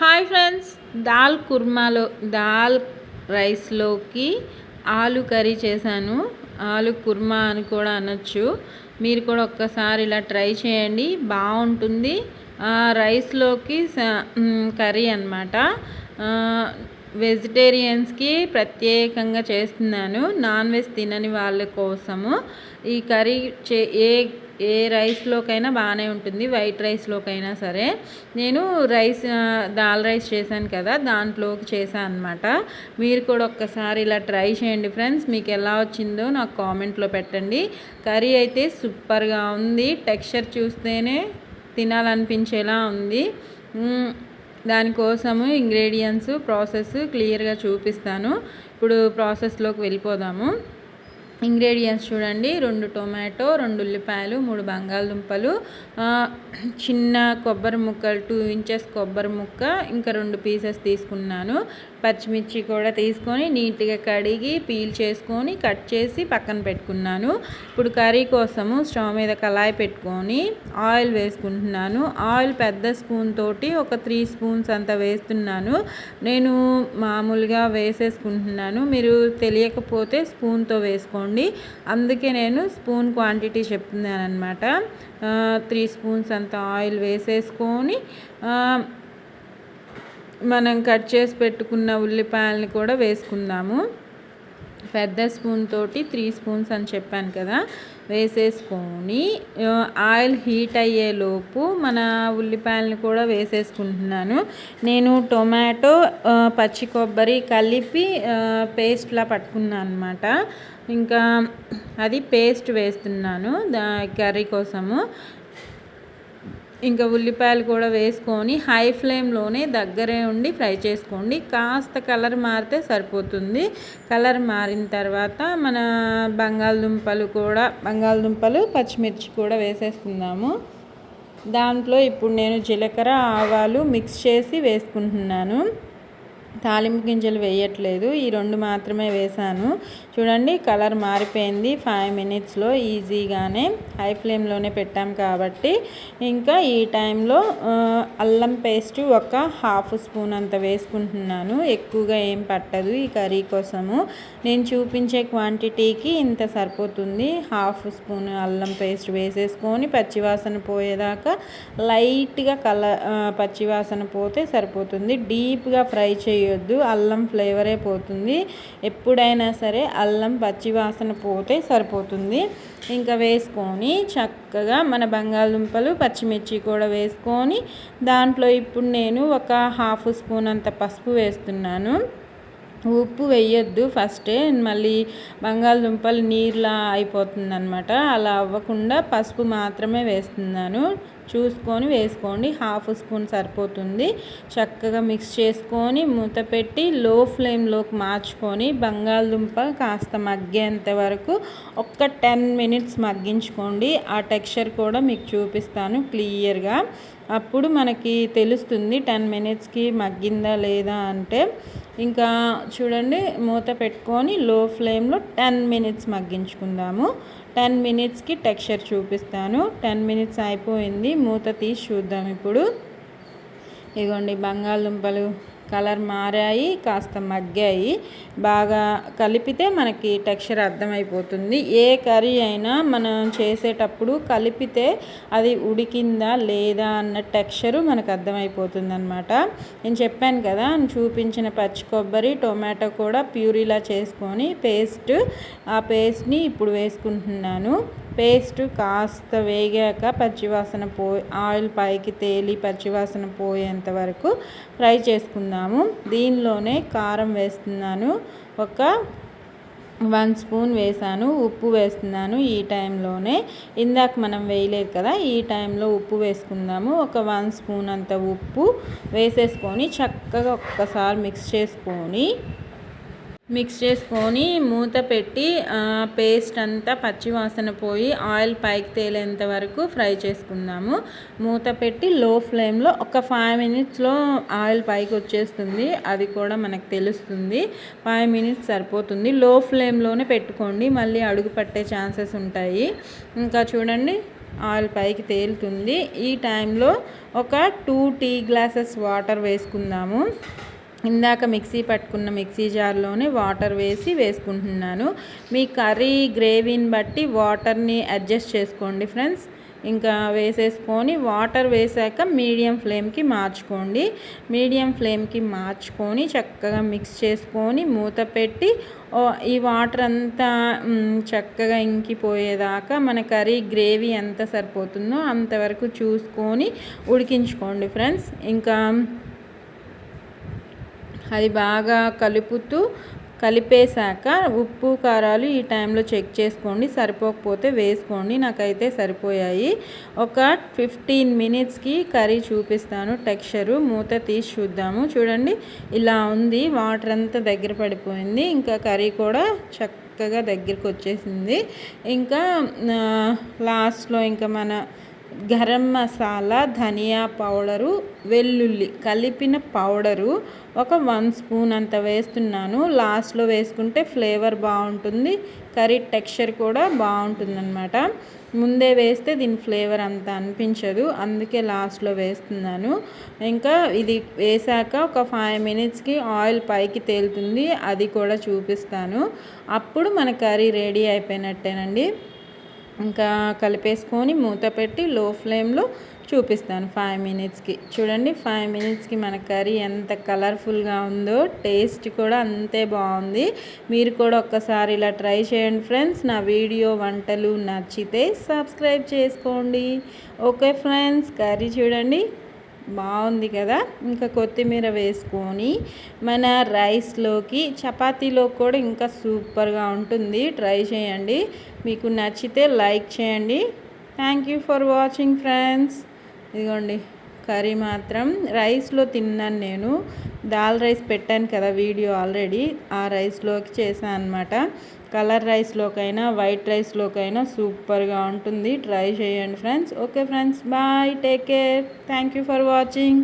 Hi friends. Dal కుర్మాలో దాల్ రైస్లోకి ఆలు కర్రీ చేశాను. ఆలు కుర్మా అని కూడా అనొచ్చు. మీరు కూడా ఒక్కసారి ఇలా ట్రై చేయండి. బాగుంటుంది రైస్లోకి కర్రీ అనమాట వెజిటేరియన్స్కి ప్రత్యేకంగా చేస్తున్నాను. నాన్ వెజ్ తినని వాళ్ళ కోసము. ఈ కర్రీ చే ఏ ఏ రైస్లోకైనా బాగానే ఉంటుంది వైట్ రైస్లోకైనా సరే. నేను రైస్ దాల్ రైస్ చేశాను కదా దాంట్లోకి చేశాను అనమాట మీరు కూడా ఒక్కసారి ఇలా ట్రై చేయండి ఫ్రెండ్స్ మీకు ఎలా వచ్చిందో నాకు కామెంట్లో పెట్టండి. కర్రీ అయితే సూపర్గా ఉంది. టెక్స్చర్ చూస్తేనే తినాలనిపించేలా ఉంది. దానికోసము ఇంగ్రీడియంట్స్ ప్రాసెస్ క్లియర్గా చూపిస్తాను. ఇప్పుడు ప్రాసెస్లోకి వెళ్ళిపోదాము. ఇంగ్రీడియంట్స్ చూడండి. రెండు టొమాటో రెండు ఉల్లిపాయలు మూడు బంగాళదుంపలు చిన్న కొబ్బరి ముక్కలు టూ ఇంచెస్ కొబ్బరి ముక్క ఇంకా రెండు పీసెస్ తీసుకున్నాను. పచ్చిమిర్చి కూడా తీసుకొని నీట్గా కడిగి పీల్ చేసుకొని కట్ చేసి పక్కన పెట్టుకున్నాను. ఇప్పుడు కర్రీ కోసము స్టవ్ మీద కళాయి పెట్టుకొని ఆయిల్ వేసుకుంటున్నాను. ఆయిల్ పెద్ద స్పూన్ తోటి ఒక త్రీ స్పూన్స్ అంత వేస్తున్నాను. నేను మామూలుగా వేసేసుకుంటున్నాను. మీరు తెలియకపోతే స్పూన్తో వేసుకోండి. అందుకే నేను స్పూన్ క్వాంటిటీ చెప్తున్నాను అనమాట త్రీ స్పూన్స్ అంత ఆయిల్ వేసేసుకొని మనం కట్ చేసి పెట్టుకున్న ఉల్లిపాయలని కూడా వేసుకుందాము. పెద్ద స్పూన్ తోటి త్రీ స్పూన్స్ అని చెప్పాను కదా వేసేసుకొని ఆయిల్ హీట్ అయ్యేలోపు మన ఉల్లిపాయలను కూడా వేసేసుకుంటున్నాను. నేను టొమాటో పచ్చి కొబ్బరి కలిపి పేస్ట్లా పట్టుకున్నాను అనమాట ఇంకా అది పేస్ట్ వేస్తున్నాను దా కర్రీ కోసము. ఇంకా ఉల్లిపాయలు కూడా వేసుకొని హై ఫ్లేమ్లోనే దగ్గరే ఉండి ఫ్రై చేసుకోండి. కాస్త కలర్ మారితే సరిపోతుంది. కలర్ మారిన తర్వాత మన బంగాళదుంపలు కూడా బంగాళదుంపలు పచ్చిమిర్చి కూడా వేసేసుకుందాము. దాంట్లో ఇప్పుడు నేను జీలకర్ర ఆవాలు మిక్స్ చేసి వేసుకుంటున్నాను. తాలింపు గింజలు వేయట్లేదు. ఈ రెండు మాత్రమే వేసాను చూడండి కలర్ మారిపోయింది. ఫైవ్ మినిట్స్లో ఈజీగానే హై ఫ్లేమ్లోనే పెట్టాం కాబట్టి. ఇంకా ఈ టైంలో అల్లం పేస్ట్ ఒక హాఫ్ స్పూన్ అంత వేసుకుంటున్నాను. ఎక్కువగా ఏం పట్టదు ఈ కర్రీ కోసము. నేను చూపించే క్వాంటిటీకి ఇంత సరిపోతుంది. హాఫ్ స్పూన్ అల్లం పేస్ట్ వేసేసుకొని పచ్చివాసన పోయేదాకా లైట్గా కలర్ పచ్చివాసన పోతే సరిపోతుంది. డీప్గా ఫ్రై చేయ వేయొద్దు అల్లం ఫ్లేవరే పోతుంది. ఎప్పుడైనా సరే అల్లం పచ్చివాసన పోతే సరిపోతుంది. ఇంకా వేసుకొని చక్కగా మన బంగాళదుంపలు పచ్చిమిర్చి కూడా వేసుకొని దాంట్లో ఇప్పుడు నేను ఒక హాఫ్ స్పూన్ అంత పసుపు వేస్తున్నాను. ఉప్పు వేయొద్దు ఫస్టే. మళ్ళీ బంగాళదుంపలు నీరులా అయిపోతుంది అనమాట అలా అవ్వకుండా పసుపు మాత్రమే వేస్తున్నాను. చూసుకొని వేసుకోండి. హాఫ్ స్పూన్ సరిపోతుంది. చక్కగా మిక్స్ చేసుకొని మూత పెట్టి లో ఫ్లేమ్లోకి మార్చుకొని బంగాళదుంప కాస్త మగ్గేంత వరకు ఒక్క టెన్ మినిట్స్ మగ్గించుకోండి. ఆ టెక్స్చర్ కూడా మీకు చూపిస్తాను క్లియర్గా. అప్పుడు మనకి తెలుస్తుంది టెన్ మినిట్స్కి మగ్గిందా లేదా అంటే ఇంకా చూడండి మూత పెట్టుకొని లో ఫ్లేమ్లో టెన్ మినిట్స్ మగ్గించుకుందాము. టెన్ మినిట్స్కి టెక్స్చర్ చూపిస్తాను. టెన్ మినిట్స్ అయిపోయింది మూత తీసి చూద్దాం ఇప్పుడు. ఇగోండి బంగాళదుంపలు. కలర్ మారాయి కాస్త మగ్గాయి. బాగా కలిపితే మనకి టెక్స్చర్ అర్థమైపోతుంది. ఏ కర్రీ అయినా మనం చేసేటప్పుడు కలిపితే అది ఉడికిందా లేదా అన్న టెక్స్చరు మనకు అర్థమైపోతుంది అనమాట నేను చెప్పాను కదా చూపించిన పచ్చి కొబ్బరి టొమాటో కూడా ప్యూరీలా చేసుకొని పేస్ట్ ఆ పేస్ట్ని ఇప్పుడు వేసుకుంటున్నాను. పేస్ట్ కాస్త వేగాక పచ్చివాసన పో ఆయిల్ పైకి తేలి పచ్చివాసన పోయేంత వరకు ఫ్రై చేసుకుందాము. దీనిలోనే కారం వేస్తున్నాను. ఒక వన్ స్పూన్ వేసాను ఉప్పు వేస్తున్నాను ఈ టైంలోనే. ఇందాక మనం వేయలేదు కదా ఈ టైంలో ఉప్పు వేసుకుందాము. ఒక వన్ స్పూన్ అంత ఉప్పు వేసేసుకొని చక్కగా ఒక్కసారి మిక్స్ చేసుకొని మిక్స్ చేసుకొని మూత పెట్టి పేస్ట్ అంతా పచ్చివాసన పోయి ఆయిల్ పైకి తేలేంత వరకు ఫ్రై చేసుకుందాము. మూత పెట్టి లో ఫ్లేమ్లో ఒక ఫైవ్ మినిట్స్లో ఆయిల్ పైకి వచ్చేస్తుంది. అది కూడా మనకు తెలుస్తుంది. ఫైవ్ మినిట్స్ సరిపోతుంది. లో ఫ్లేమ్లోనే పెట్టుకోండి. మళ్ళీ అడుగు పట్టే ఛాన్సెస్ ఉంటాయి. ఇంకా చూడండి ఆయిల్ పైకి తేలుతుంది. ఈ టైంలో ఒక టూ టీ గ్లాసెస్ వాటర్ వేసుకుందాము. ఇందాక మిక్సీ పట్టుకున్న మిక్సీ జార్లోనే వాటర్ వేసి వేసుకుంటున్నాను. మీ కర్రీ గ్రేవీని బట్టి వాటర్ని అడ్జస్ట్ చేసుకోండి ఫ్రెండ్స్. ఇంకా వేసేసుకొని వాటర్ వేసాక మీడియం ఫ్లేమ్కి మార్చుకోండి. మీడియం ఫ్లేమ్కి మార్చుకొని చక్కగా మిక్స్ చేసుకొని మూత పెట్టి ఈ వాటర్ అంతా చక్కగా ఇంకిపోయేదాకా మన కర్రీ గ్రేవీ ఎంత సరిపోతుందో అంతవరకు చూసుకొని ఉడికించుకోండి ఫ్రెండ్స్. ఇంకా అది బాగా కలుపుతూ కలిపేశాక ఉప్పు కారాలు ఈ టైంలో చెక్ చేసుకోండి. సరిపోకపోతే వేసుకోండి. నాకైతే సరిపోయాయి. ఒక ఫిఫ్టీన్ మినిట్స్కి కర్రీ చూపిస్తాను. టెక్స్చరు మూత తీసి చూద్దాము. చూడండి ఇలా ఉంది. వాటర్ అంతా దగ్గర పడిపోయింది. ఇంకా కర్రీ కూడా చక్కగా దగ్గరికి వచ్చేసింది ఇంకా లాస్ట్లో ఇంకా మన గరం మసాలా ధనియా పౌడరు వెల్లుల్లి కలిపిన పౌడరు ఒక వన్ స్పూన్ అంత వేస్తున్నాను. లాస్ట్లో వేసుకుంటే ఫ్లేవర్ బాగుంటుంది కర్రీ టెక్స్చర్ కూడా బాగుంటుందన్నమాట. ముందే వేస్తే దీని ఫ్లేవర్ అంత అనిపించదు అందుకే లాస్ట్లో వేస్తున్నాను. ఇంకా ఇది వేసాక ఒక ఫైవ్ మినిట్స్కి ఆయిల్ పైకి తేలుతుంది అది కూడా చూపిస్తాను. అప్పుడు మన కర్రీ రెడీ అయిపోయినట్టేనండి. ఇంకా కలిపేసుకొని మూత పెట్టి లో ఫ్లేమ్లో చూపిస్తాను ఫైవ్ మినిట్స్కి చూడండి ఫైవ్ మినిట్స్కి మన కర్రీ ఎంత కలర్ఫుల్గా ఉందో టేస్ట్ కూడా అంతే బాగుంది. మీరు కూడా ఒక్కసారి ఇలా ట్రై చేయండి ఫ్రెండ్స్. నా వీడియో వంటలు నచ్చితే సబ్స్క్రైబ్ చేసుకోండి. ఓకే ఫ్రెండ్స్ కర్రీ చూడండి. బాగుంది కదా? ఇంకా కొత్తిమీర వేసుకొని మన రైస్లోకి చపాతీలో కూడా ఇంకా సూపర్గా ఉంటుంది. ట్రై చేయండి. మీకు నచ్చితే లైక్ చేయండి. Thank you for watching friends. ఇదిగోండి. కర్రీ మాత్రం రైస్లో తిన్నాను నేను. దాల్ రైస్ పెట్టాను కదా వీడియో ఆల్రెడీ. ఆ రైస్లోకి చేశాను అనమాట కలర్ రైస్లోకైనా వైట్ రైస్లోకైనా సూపర్గా ఉంటుంది. ట్రై చేయండి friends. Okay friends bye. Take care. Thank you for watching.